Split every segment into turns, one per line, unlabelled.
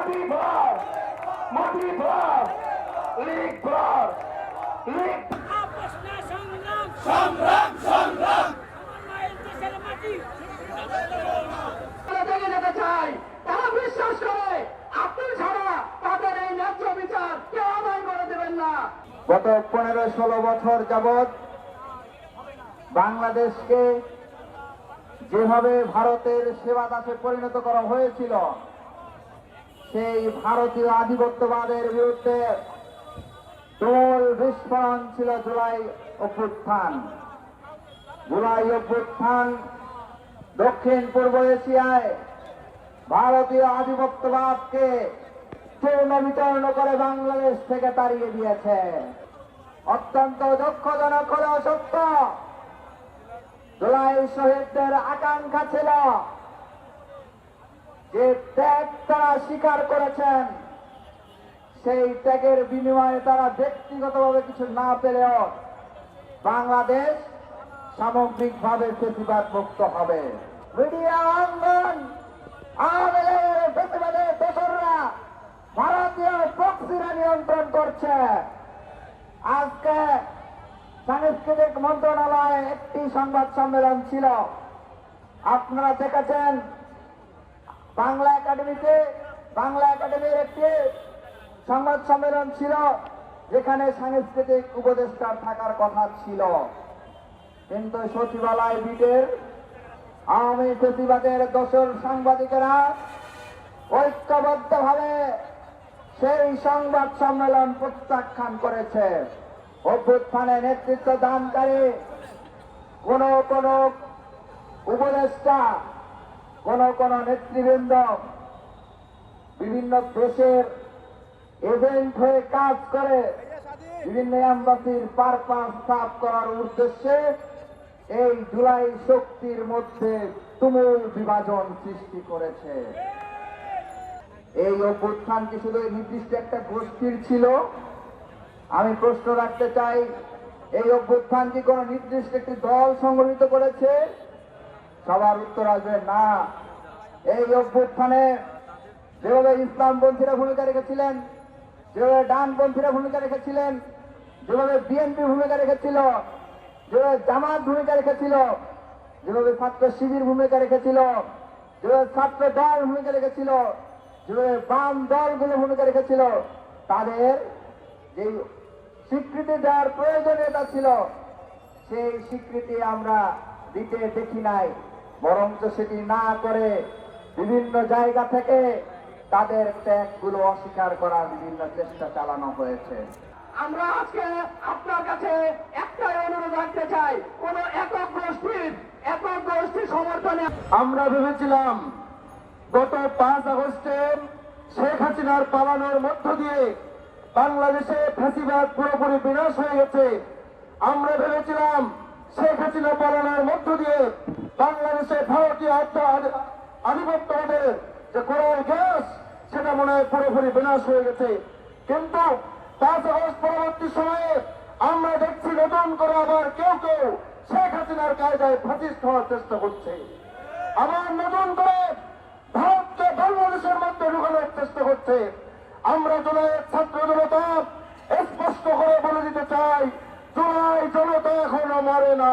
মাটি ভর মাটি ভর লীগ ভর লীগ।
সংগ্রাম
সংগ্রাম সংগ্রাম
আমার মায়ের দেশের মাটি
তারা জেগে যেতে চাই তারা বিশ্বাস করে আপনি ছাড়া তাদের এই ন্যায্য বিচার কেউ আদায় করে দেবেন না।
গত পনেরো ষোলো বছর যাবৎ বাংলাদেশকে যেভাবে ভারতের সেবা দাসে পরিণত করা হয়েছিল সেই ভারতীয় আধিপত্যবাদের বিরুদ্ধে দোল বিস্ফোরণ ছিল জুলাই অভ্যুত্থান। জুলাই অভ্যুত্থান দক্ষিণ পূর্ব এশিয়ায় ভারতীয় আধিপত্যবাদকে চূর্ণ বিচূর্ণ করে বাংলাদেশ থেকে তাড়িয়ে দিয়েছে। অত্যন্ত দুঃখজনক হলেও সত্য, জুলাই শহীদদের আকাঙ্ক্ষা ছিল যে ত্যাগ তারা স্বীকার করেছেন, সেই ত্যাগের বিনিময়ে তারা ব্যক্তিগতভাবে কিছু না পেলেও বাংলাদেশ সামগ্রিকভাবে প্রতিবাদ মুক্ত হবে। মিডিয়া অঙ্গন আওয়ামী প্রতিবাদের দোসররা ভারতীয় প্রক্সিরা নিয়ন্ত্রণ করছে। আজকে সাংস্কৃতিক মন্ত্রণালয়ে একটি সংবাদ সম্মেলন ছিল। আপনারা দেখেছেন বাংলা একাডেমিতে, বাংলা একাডেমির একটি সংবাদ সম্মেলন ছিল, যেখানে সাংস্কৃতিক উপদেষ্টার থাকার কথা ছিল। কিন্তু সচিবালয় বিটের আওয়ামী প্রতিবাদের দোষর সাংবাদিকেরা ঐক্যবদ্ধভাবে সেই সংবাদ সম্মেলন প্রত্যাখ্যান করেছে। অভ্যুত্থানে নেতৃত্ব দানকারী কোন কোন উপদেষ্টা কোন কোন নেতৃবৃন্দ বিভিন্ন দেশের এজেন্ট হয়ে কাজ করে, বিভিন্ন অ্যাম্বাসির পারপাস সাফ করার উদ্দেশ্যে এই জুলাই শক্তির মধ্যে তুমুল বিভাজন সৃষ্টি করেছে। এই অভ্যুত্থান কি শুধু নির্দিষ্ট একটা গোষ্ঠীর ছিল? আমি প্রশ্ন রাখতে চাই, এই অভ্যুত্থান কি কোন নির্দিষ্ট একটি দল সংগঠিত করেছে? সবার উত্তর আসবে, না। এই অভ্যুত্থানে যেভাবে ইসলাম ইসলামপন্থীরা ভূমিকা রেখেছিলেন, যেভাবে ডান ডানপন্থীরা ভূমিকা রেখেছিলেন, যেভাবে বিএনপি ভূমিকা রেখেছিল, যেভাবে জামাত ভূমিকা রেখেছিল, যেভাবে ছাত্র শিবির ভূমিকা রেখেছিল, যেভাবে ছাত্র দল ভূমিকা রেখেছিল, যেভাবে বাম দলগুলো ভূমিকা রেখেছিল, তাদের যে স্বীকৃতি দেওয়ার প্রয়োজনীয়তা ছিল, সেই স্বীকৃতি আমরা দিতে দেখি নাই। বরঞ্চ সেটি না করে বিভিন্ন জায়গা থেকে তাদের ত্যাগগুলো অস্বীকার করার বিভিন্ন চেষ্টা চালানো হয়েছে।
আমরা আজকে আপনার কাছে একটাই অনুরোধ রাখতে চাই কোন একক গোষ্ঠীর একক গোষ্ঠীর সমর্থনে
আমরা ভেবেছিলাম গত পাঁচ আগস্টে শেখ হাসিনার পালানোর মধ্য দিয়ে বাংলাদেশে ফাঁসিবাদ পুরোপুরি বিনাশ হয়ে গেছে। আমরা ভেবেছিলাম শেখ হাসিনা পালানোর মধ্য দিয়ে বাংলাদেশে ভারতীয় আত্ম- আধিপত্যবাদের যে কোরআন গ্যাস, সেটা মনে হয় পুরোপুরি বিনাশ হয়ে গেছে। কিন্তু আগস্ট পরবর্তী সময়ে আমরা দেখছি নতুন করে আবার কেউ কেউ শেখ হাসিনার কায়দায় ফাঁসিস্ট হওয়ার চেষ্টা করছে। আবার নতুন করে ভারতকে বাংলাদেশের মধ্যে ঢুকানোর চেষ্টা করছে। আমরা জুলাইয়ের ছাত্র জনতা স্পষ্ট করে বলে দিতে চাই, জুলাই জনতা এখনও মরে না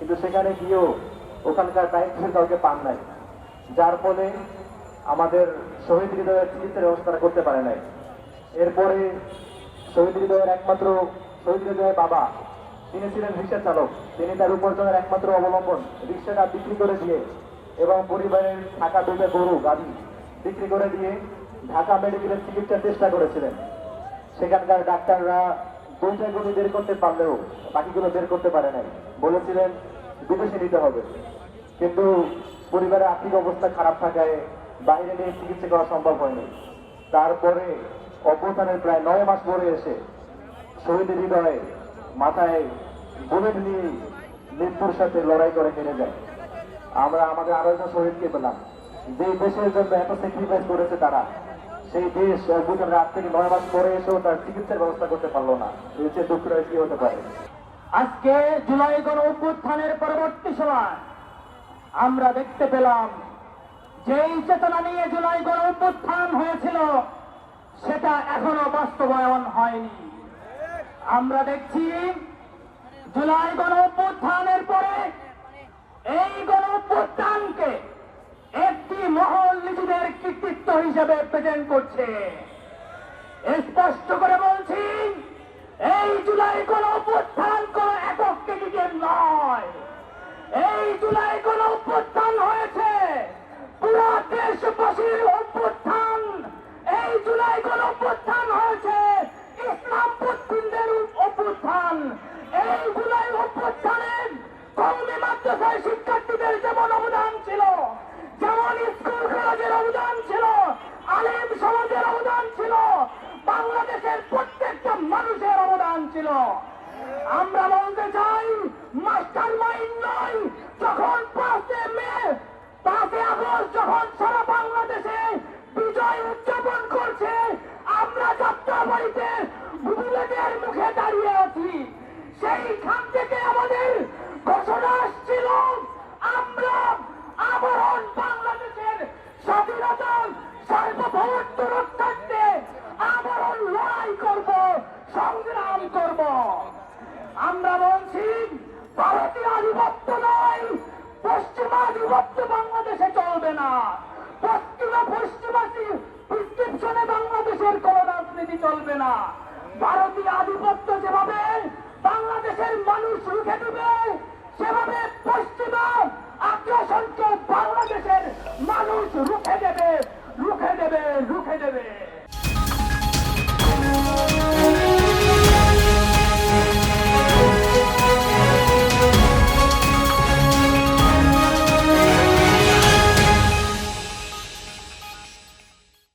কিন্তু সেখানে গিয়েও ওখানকার দায়িত্বের কাউকে পান নাই। যার ফলে আমাদের শহীদ হৃদয়ের চিকিৎসার ব্যবস্থা করতে পারে নাই। এরপরে শহীদ হৃদয়ের একমাত্র শহীদ হৃদয়ের বাবা, তিনি ছিলেন রিক্সা চালক। তিনি তার উপার্জনের একমাত্র অবলম্বন, রিক্সাটা বিক্রি করে দিয়ে এবং পরিবারের থাকা দুটো গরু গাড়ি বিক্রি করে দিয়ে ঢাকা মেডিকেলের চিকিৎসার চেষ্টা করেছিলেন। সেখানকার ডাক্তাররা দুইটা গরু বের করতে পারলেও বাকিগুলো বের করতে পারে নাই। বলেছিলেন বিদেশে নিতে হবে। কিন্তু পরিবারের আর্থিক অবস্থা খারাপ থাকায় বাইরে নিয়ে চিকিৎসা করা সম্ভব হয়নি। তারপরে অভ্যুত্থানের প্রায় নয় মাস পরে এসে শহীদের হৃদয়ে মাথায় বুলেট নিয়ে মৃত্যুর সাথে লড়াই করে হেরে যায়। আমরা আমাদের আরও একজন শহীদকে পেলাম। যে দেশের জন্য এত স্যাক্রিফাইস করেছে তারা, সেই দেশ অভ্যুত্থানের রাত থেকে নয় মাস পরে এসেও তার চিকিৎসার ব্যবস্থা করতে পারল না। এর চেয়ে দুঃখ কি হতে পারে।
আজকে জুলাই গণ অভ্যুত্থানের পরবর্তী সময় আমরা দেখতে পেলাম, যেই চেতনা নিয়ে জুলাই গণ অভ্যুত্থান হয়েছিল, সেটা এখনও বাস্তবায়ন হয়নি। আমরা দেখছি জুলাই গণ অভ্যুত্থানের পরে এই গণ অভ্যুত্থানকে একটি মহল নিজেদের কৃতিত্ব হিসেবে প্রেজেন্ট করছে। স্পষ্ট করে বলছি, এই জুলাই কোন অভ্যুত্থান এই জুলাই অভ্যুত্থানের কৌমি মাদ্রাসায় শিক্ষার্থীদের যেমন অবদান ছিল, যেমন স্কুল কলেজের অবদান ছিল, আলিম সমাজের অবদান ছিল, বাংলাদেশের প্রত্যেকটা মানুষের অবদান ছিল। আমরা বলতে চাই মাস্টার মাইন্ড নয়, যখন পাঁচে মে, পাঁচে আগস্ট যখন সেইখান থেকে আমাদের ঘোষণা আসছিল, আমরা আবরণ বাংলাদেশের স্বাধীনতা, সার্বভৌমত্ব রক্ষার্থে আবরণ লড়াই করব, সংগ্রাম করব। আমরা বলছি, ভারতীয় আধিপত্য নয়, পশ্চিমা আধিপত্য বাংলাদেশে চলবে না। পশ্চিমা পশ্চিমাসী প্রিসক্রিপশনে বাংলাদেশের কোন রাজনীতি চলবে না। ভারতীয় দেশের মানুষ রুখে দেবে। সেভাবে পশ্চিমা আগ্রাসনকে বাংলাদেশের মানুষ রুখে দেবে রুখে দেবে রুখে দেবে।